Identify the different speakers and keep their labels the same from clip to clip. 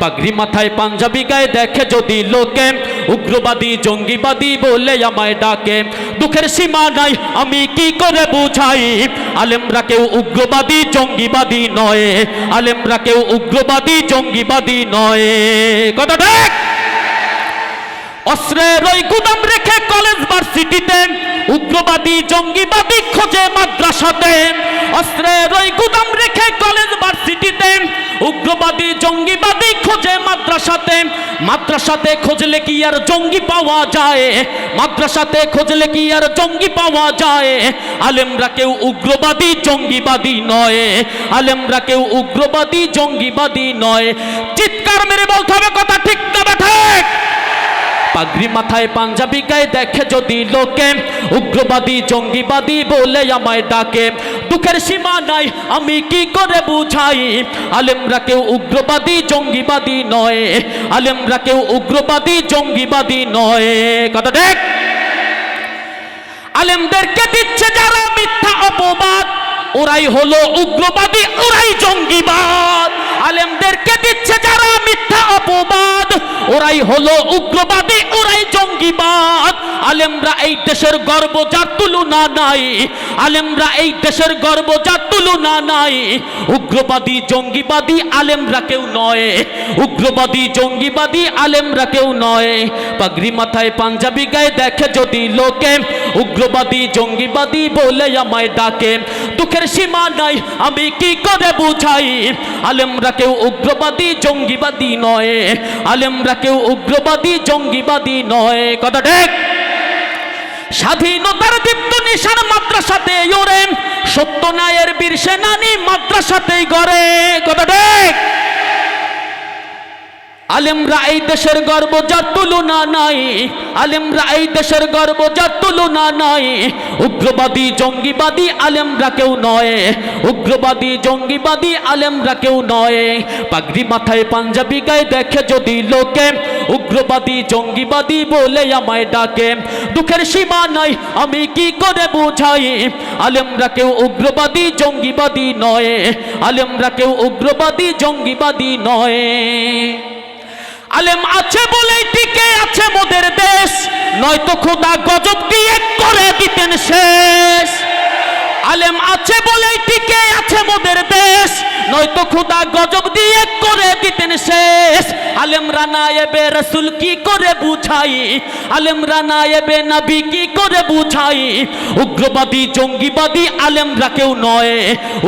Speaker 1: পাগড়ি মাথায় পাঞ্জাবি গায়ে দেখে যদি লোকে উগ্রবাদী, জঙ্গিবাদী বলে আমায় ডাকে, দুঃখের সীমা নাই, আমি কি করে বুঝাই? আলেমরা কেউ উগ্রবাদী, জঙ্গিবাদী নয়, আলেমরা কেউ উগ্রবাদী, জঙ্গিবাদী নয়। কথা দেখ অস্ত্রের ওই গুদাম রেখে কলেজ ভার্সিটিতে, উগ্রবাদী, জঙ্গিবাদী খোঁজে মাদ্রাসাতে, অস্ত্রের ওই গুদাম রেখে কলেজ ভার্সিটিতে উগ্রবাদী জঙ্গিবাদী খোঁজে মাদ্রাসাতে মাদ্রাসাতে খোঁজলে কি আর জঙ্গি পাওয়া যায়? মাদ্রাসাতে খোঁজলে কি আর জঙ্গি পাওয়া যায়? আলেমরা কেউ উগ্রবাদী, জঙ্গিবাদী নয়। আলেমরা কেউ উগ্রবাদী, জঙ্গিবাদী নয়। চিৎকার মেরে বলতে হবে কথা ঠিক না ঠিক? পাগড়ি মাথায় পাঞ্জাবি গায়ে দেখে যদি লোকে উগ্রবাদী, জঙ্গিবাদী বলে আমায় ডাকে। দুঃখের সীমা নাই, আমি কি করে বুঝাই? আলেমরা কেউ উগ্রবাদী, জঙ্গিবাদী নয়। আলেমরা কেউ উগ্রবাদী, জঙ্গিবাদী নয়। কথা দেখ আলেমদেরকে দিচ্ছে যারা মিথ্যা অপবাদ, ওরাই হলো উগ্রবাদী, ওরাই জঙ্গিবাদ। আলেমদেরকে দিচ্ছে যারা মিথ্যা অপবাদ, ওরাই হলো উগ্রবাদী, ওরাই জঙ্গিবাদ। আলেমরা এই দেশের গর্ব যার তুলনা নাই। আলেমরা এই দেশের গর্ব যার তুলনা নাই। উগ্রবাদী, জঙ্গিবাদী আলেমরা কেউ নয়। উগ্রবাদী, জঙ্গিবাদী আলেমরা কেউ নয়। পাগড়ি মাথায় পাঞ্জাবি গায়ে দেখে যদি লোকে উগ্রবাদী, জঙ্গিবাদী বলে আমায় ডাকে, দুঃখের সীমা নাই, আমি কি করে বুঝাই? আলেমরা কেউ উগ্রবাদী, জঙ্গিবাদী নয়। আলেমরা কেউ উগ্রবাদী, জঙ্গিবাদী নয়। কথা দেখ স্বাধীনতার দীপ্ত নিশান মাদ্রাসাতে ওরে সত্য নায়ের বীর সেনানি মাদ্রাসাতেই গড়ে। কথা দেখ আলেমরা এই দেশের গর্ব যার তুলনা নাই, আলেমরা এই দেশের গর্ব যার তুলনা নাই। উগ্রবাদী, জঙ্গিবাদী আলেমরা কেউ নয়, উগ্রবাদী, জঙ্গিবাদী আলেমরা কেউ নয়। পাগড়ি মাথায় পাঞ্জাবি গায়ে দেখে যদি লোকে উগ্রবাদী, জঙ্গিবাদী বলে আমায় ডাকে, দুঃখের সীমা নাই, আমি কি করে বুঝাই? আলেমরা কেউ উগ্রবাদী, জঙ্গিবাদী নয়, আলেমরা কেউ উগ্রবাদী, জঙ্গিবাদী নয়। আলেম আছে বলেই টিকে আছে মোদের দেশ। নয়তো খোদা গজব দিয়ে করে দিতেন শেষ। আলেম আছে বলেই টিকে আছে মোদের দেশ। নয়তো খুদা গজব দিয়ে করে দিতেন শেষ। আলেম রানা এবে রসুল কি করে বুঝাই? আলেম রানা এবে নবী কি করে বুঝাই? উগ্রবাদী, জঙ্গিবাদী আলেমরা কেউ নয়।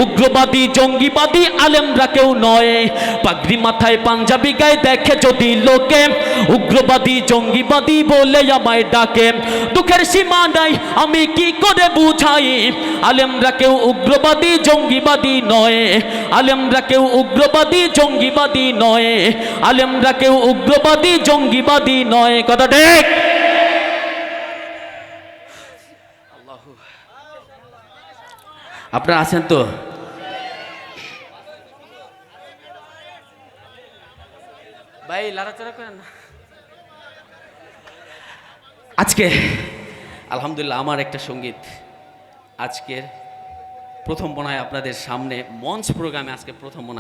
Speaker 1: উগ্রবাদী, জঙ্গিবাদী আলেমরা কেউ নয়। পাগড়ি মাথায় পাঞ্জাবি গায়ে দেখে যদি লোকে উগ্রবাদী, জঙ্গিবাদী বলে আমায় ডাকে, দুঃখের সীমা নাই, আমি কি করে বুঝাই? আলেমরা কেউ উগ্রবাদী, জঙ্গিবাদী নয়। আলেমরা কেউ উগ্রবাদী জঙ্গিবাদী নয়। আলেমরা কেউ উগ্রবাদী জঙ্গিবাদী নয়। কথা ঠিক? আপনারা আছেন তো? ভাই লাড়াচাড়া করেন না। আজকে আলহামদুলিল্লাহ আমার একটা সংগীত আজকের প্রথম মনে আপনাদের সামনে মঞ্চ প্রোগ্রামে আজকে প্রথম মনে